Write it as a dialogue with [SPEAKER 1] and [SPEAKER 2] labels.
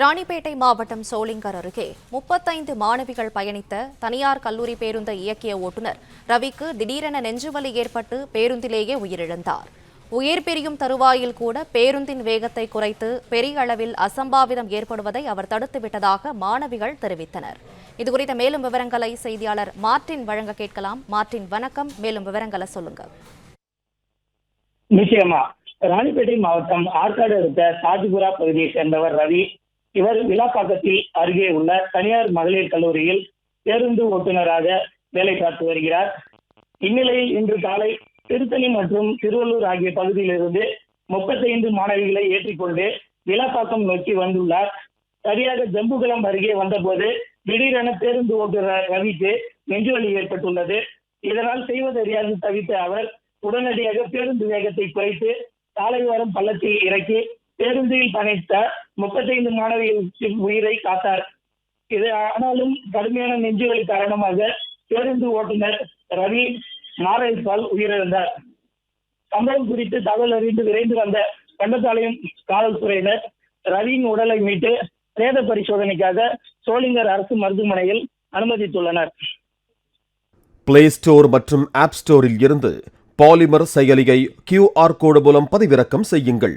[SPEAKER 1] ராணிப்பேட்டை மாவட்டம் சோளிங்கர் அருகே முப்பத்தைந்து மாணவிகள் பயணித்த தனியார் கல்லூரி பேருந்தை இயக்கிய ஓட்டுநர் ரவிக்கு திடீரென நெஞ்சுவலி ஏற்பட்டு பேருந்திலேயே உயிரிழந்தார். உயிர் பிரியும் தருவாயில் கூட பேருந்தின் வேகத்தை குறைத்து பெரிய அளவில் அசம்பாவிதம் ஏற்படுவதை அவர் தடுத்துவிட்டதாக மாணவிகள் தெரிவித்தனர். இதுகுறித்த மேலும் விவரங்களை செய்தியாளர் மார்டின் வழங்க கேட்கலாம். மார்டின் வணக்கம். மேலும் விவரங்களை சொல்லுங்க
[SPEAKER 2] நிச்சயமா. ராணிப்பேட்டை மாவட்டம் ஆற்காடு அடுத்த சாஜிபுரா பகுதியை சேர்ந்தவர் ரவி இவர் விழாப்பாக்கத்தில் அருகே உள்ள தனியார் மகளிர் கல்லூரியில் பேருந்து ஓட்டுநராக வேலை பார்த்து வருகிறார். இந்நிலையில் இன்று காலை திருத்தணி மற்றும் திருவள்ளூர் ஆகிய பகுதியிலிருந்து முப்பத்தைந்து மாணவிகளை ஏற்றிக்கொண்டு விழாப்பாக்கம் நோக்கி வந்துள்ளார். சரியாக ஜம்புகுளம் அருகே வந்தபோது திடீரென பேருந்து ஓட்டுநர் ரவிக்கு நெஞ்சுவலி ஏற்பட்டுள்ளது. இதனால் செய்வதறியாது தவித்த அவர் உடனடியாக பேருந்து வேகத்தை குறைத்து சாலையோரம் பள்ளத்தில் இறக்கி பேருந்தில் பயணித்த முப்பத்தைந்து மாணவிகள் உயிரை காத்தார். இது ஆனாலும் கடுமையான நெஞ்சுவலி காரணமாக பேருந்து ஓட்டுநர் ரவி மாரடைப்பால் உயிரிழந்தார். சம்பவம் குறித்து தகவல் அறிந்து விரைந்து வந்த கண்டத்தாலயம் காவல்துறையினர் ரவியின் உடலை மீட்டு பிரேத பரிசோதனைக்காக சோளிங்கர் அரசு மருத்துவமனையில் அனுமதித்துள்ளனர்.
[SPEAKER 3] பிளே ஸ்டோர் மற்றும் ஆப் ஸ்டோரில் இருந்து பாலிமர் செயலியை கியூஆர் கோடு மூலம் பதிவிறக்கம் செய்யுங்கள்.